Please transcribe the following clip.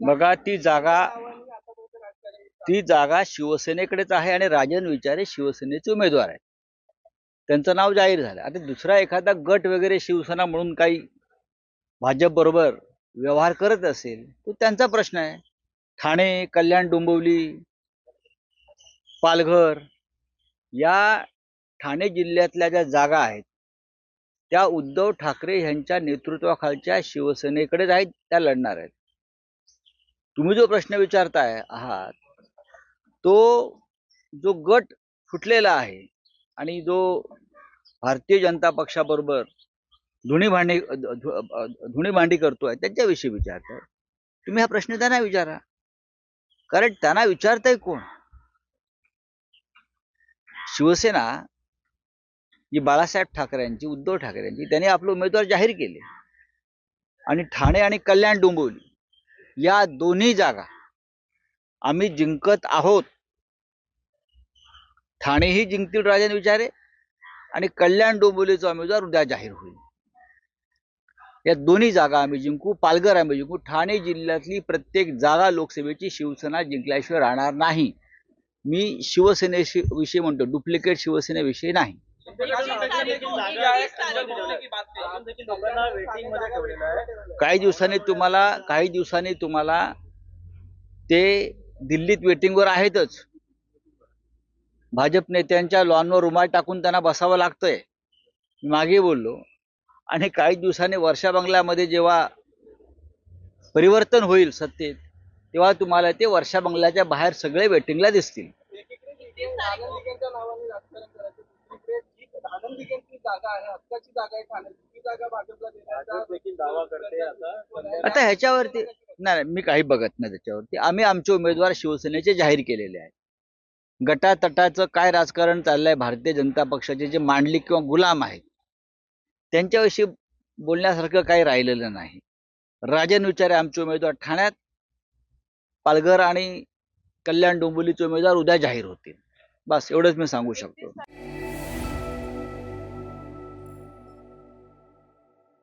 बघा ती जागा ती जागा शिवसेनेकडेच आहे आणि राजन विचारे शिवसेनेचे उमेदवार आहेत. त्यांचं नाव जाहीर झालं. आता दुसरा एखादा गट वगैरे शिवसेना म्हणून काही भाजप बरोबर व्यवहार करत असेल तो त्यांचा प्रश्न आहे. ठाणे कल्याण डोंबिवली पालघर या ठाणे जिल्ह्यातल्या ज्या जागा आहेत त्या उद्धव ठाकरे यांच्या नेतृत्वाखालच्या शिवसेनेकडेच आहेत त्या लढणार आहेत. तुम्ही जो प्रश्न विचारताय आहात तो जो गट फुटलेला आहे आणि जो भारतीय जनता पक्षाबरोबर धुणी भांडी धुणी भांडी करतोय त्यांच्याविषयी विचारताय. तुम्ही हा प्रश्न त्यांना विचारा. कारण त्यांना विचारताय कोण? शिवसेना जी बाळासाहेब ठाकरेंची उद्धव ठाकरेंची त्यांनी आपले उमेदवार जाहीर केले. आणि ठाणे आणि कल्याण डोंबिवली या दोन्ही जागा आम्ही जिंकत आहोत. ठाणेही जिंकतील राजन विचारे आणि कल्याण डोंबिवलीचा उमेदवार उद्या जाहीर होईल. या दोन्ही जागा आम्ही जिंकू पालघर आम्ही जिंकू ठाणे जिल्ह्यातली प्रत्येक जागा लोकसभेची शिवसेना जिंकल्याशिवाय राहणार नाही. मी शिवसेनेशी विषयी म्हणतो डुप्लिकेट शिवसेनेविषयी नाही. काही दिवसांनी तुम्हाला काही दिवसांनी तुम्हाला ते दिल्लीत वेटिंगवर आहेतच. भाजप नेत्यांच्या लॉनवर रुमाल टाकून त्यांना बसावं लागतंय. मी मागे बोललो. आणि काही दिवसांनी वर्षा बंगल्यामध्ये जेव्हा परिवर्तन होईल सत्तेत तेव्हा तुम्हाला ते वर्षा बंगल्याच्या बाहेर सगळे वेटिंगला दिसतील. जागा आहे हक्काची जागा आहे ठाण्याची ती जागा भाजपला देण्याचा देखील दावा करते आता. ह्याच्यावरती नाही नाही, मी काही बघत नाही त्याच्यावरती. आम्ही आमचे उमेदवार शिवसेनेचे जाहीर केलेले आहेत. गटातटाचं काय राजकारण चाललंय भारतीय जनता पक्षाचे जे मांडलिक किंवा गुलाम आहेत त्यांच्याविषयी बोलण्यासारखं काही राहिलेलं नाही. राजन विचारे आमचे उमेदवार. ठाण्यात पालघर आणि कल्याण डोंबिवलीचे उमेदवार उद्या जाहीर होतील. बस एवढंच मी सांगू शकतो.